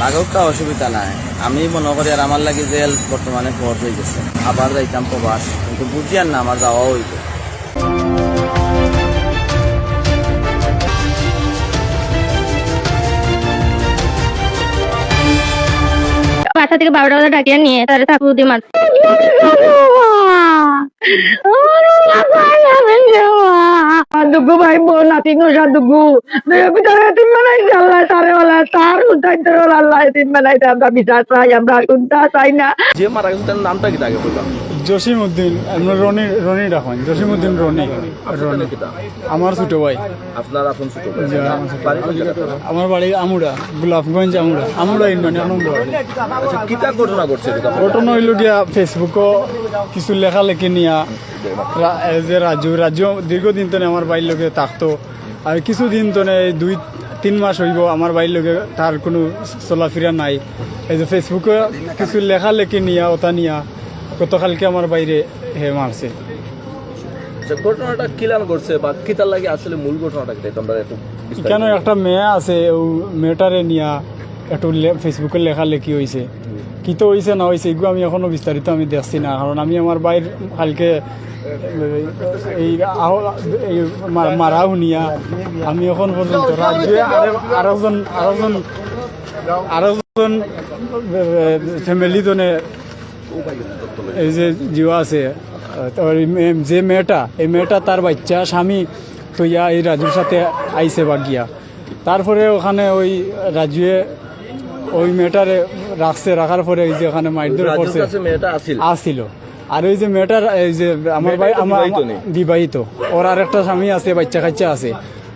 লাগুকটা অসুবিধা নাই। আমি মনে করি আর আমার লাগে জেল বর্তমানে ফর্জ হয়ে গেছে আবার যাইতাম প্রবাস কিন্তু বুঝি আর না আমার যাওয়া হইতো বাসা থেকে বারোটা বাজে ডাকিয়ে নিয়ে তারা ঠাকুর দিয়ে মারছে দুগু ভাই বোন নাতি নসা দুগু ভিতরে তিন বানাইছে আল্লাহ তারে ওলা তার উঠাইতে ওলা আল্লাহ তিন বানাইতে আমরা বিচার চাই আমরা কোনটা চাই না যে মারা গেছে তার নামটা কি আগে বললাম জসিম উদ্দিন আমরা রনি রনি রাখুন জসিম উদ্দিন রনি। রনি আমার ছোট ভাই। আপনার আপন ছোট ভাই। আমার বাড়ি আমুড়া গোলাপগঞ্জ আমুড়া আমুড়া ইউনিয়ন আনন্দ আচ্ছা, কিতা ঘটনা ঘটছে ঘটনা হইল গিয়া ফেসবুকও কিছু লেখালেখি নিয়া রা- এই যে রাজু রাজু দীর্ঘদিন তো আমার বাড়ির লোকে থাকতো। আর কিছুদিন তো দুই তিন মাস হইব আমার বাড়ির লোকে তার কোনো চলাফেরা নাই। এই যে ফেসবুকে কিছু লেখা লেখি নিয়া ওটা নিয়া গতকালকে আমার বাইরে হে মারছে। ঘটনাটা কিলান ঘটছে বা কিতার লাগে আসলে মূল ঘটনাটা কি? তোমরা একটু কেন একটা মেয়ে আছে ও মেয়েটারে নিয়া একটু ফেসবুকে লেখালেখি হয়েছে কি তো হয়েছে না হয়েছে এগুলো আমি এখনও বিস্তারিত আমি দেখছি না। কারণ আমি আমার বাইর কালকে এই মারা শুনিয়া আমি এখন পর্যন্ত রাজ্যে আরে- আরেকজন আরেকজন আরেকজন ফ্যামিলি জনে এই যে জিও আছে যে মেয়েটা এই মেয়েটা তার বাচ্চা স্বামী তো ইয়া এই রাজুর সাথে আইসে বা গিয়া। তারপরে ওখানে ওই রাজুয়ে ওই মেয়েটারে রাখছে রাখার পরে এই যে ওখানে মাইরধর রাজুর করছে আসিল? আসছিল আর ওই যে মেয়েটার এই যে আমার ভাই আমার বিবাহিত বিবাহিত। ওর আর একটা স্বামী আছে বাচ্চা কাচ্চা আছে।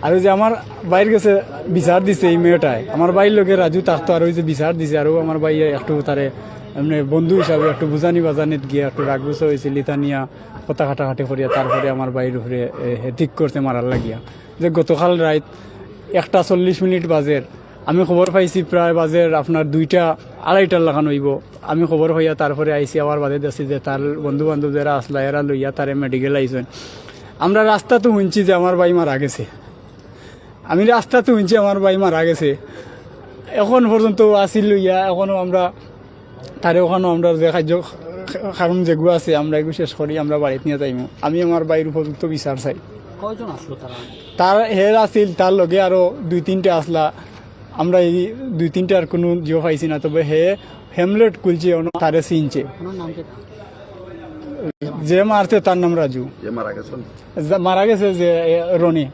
আর ওই যে আমার বাইর গেছে বিচার দিছে এই মেয়েটায় আমার বাইর লোকে রাজু থাকতো আর ওই যে বিচার দিছে, আর ও আমার ভাই একটু তারে এমনি বন্ধু হিসাবে একটু বুঝানি বাজানিত গিয়ে একটু রাগ গুছা হয়েছে লিতানিয়া কথা কাটাকাটি করিয়া তারপরে আমার বাইর হে ঠিক করতে মারার লাগিয়া। যে গতকাল রাত একটা চল্লিশ মিনিট বাজের, আমি খবর পাইছি প্রায় বাজের আপনার দুইটা, আড়াইটার লাগানো হইব। আমি খবর হইয়া তারপরে আইসি আবার বাজে দেখছি যে তার বন্ধু বান্ধব যারা আসলা এরা লইয়া তারে মেডিকেল আইসেন আমরা রাস্তা তো শুনছি যে আমার ভাই মারা গেছে। আমি রাস্তা তো শুনছি আমার ভাই মারা গেছে। এখন পর্যন্ত আসিল ইয়া এখনও আমরা তারে ওখানেও আমরা যে খাদ্য কারণ যেগুলো আছে আমরা এগুলো শেষ করি আমরা বাড়িতে নিয়ে যাইমু। আমি আমার বাইর উপযুক্ত বিচার চাই। তার? হের আছিল তার লগে আরও দুই তিনটে আসলা। আমরা এই দুই তিনটার কোনো জিও পাইছি না তবে হে হেমলেট কুলছে তারে চিনছে। যে মারছে তার নাম রাজু। মারা গেছে। যে রনি।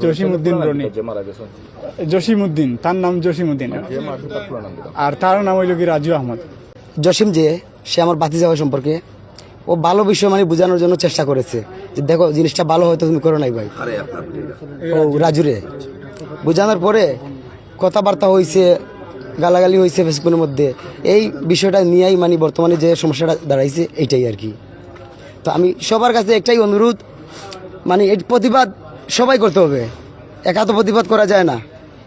জসিমুদ্দিন রনি। জসিমুদ্দিন তার নাম নাম দিলাম আর তার নাম হইল কি রাজু আহমদ। জসিম যে সে আমার বাতি যাওয়া সম্পর্কে ও ভালো বিষয় মানে বোঝানোর জন্য চেষ্টা করেছে। যে দেখো জিনিসটা ভালো হয়তো তুমি করো নাই ভাই। ও রাজুরে। বোঝানোর পরে কথাবার্তা হয়েছে গালাগালি হয়েছে ফেসবুকের মধ্যে। এই বিষয়টা নিয়েই মানে বর্তমানে যে সমস্যাটা দাঁড়াইছে এইটাই আর কি। তো আমি সবার কাছে একটাই অনুরোধ মানে এই প্রতিবাদ সবাই করতে হবে। একা তো প্রতিবাদ করা যায় না।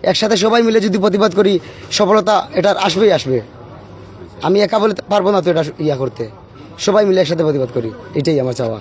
একসাথে সবাই মিলে যদি প্রতিবাদ করি, সফলতা এটার আসবেই আসবে। আমি একা বলে পারব না তো এটা ইয়া করতে। সবাই মিলে একসাথে প্রতিবাদ করি, এটাই আমার চাওয়া।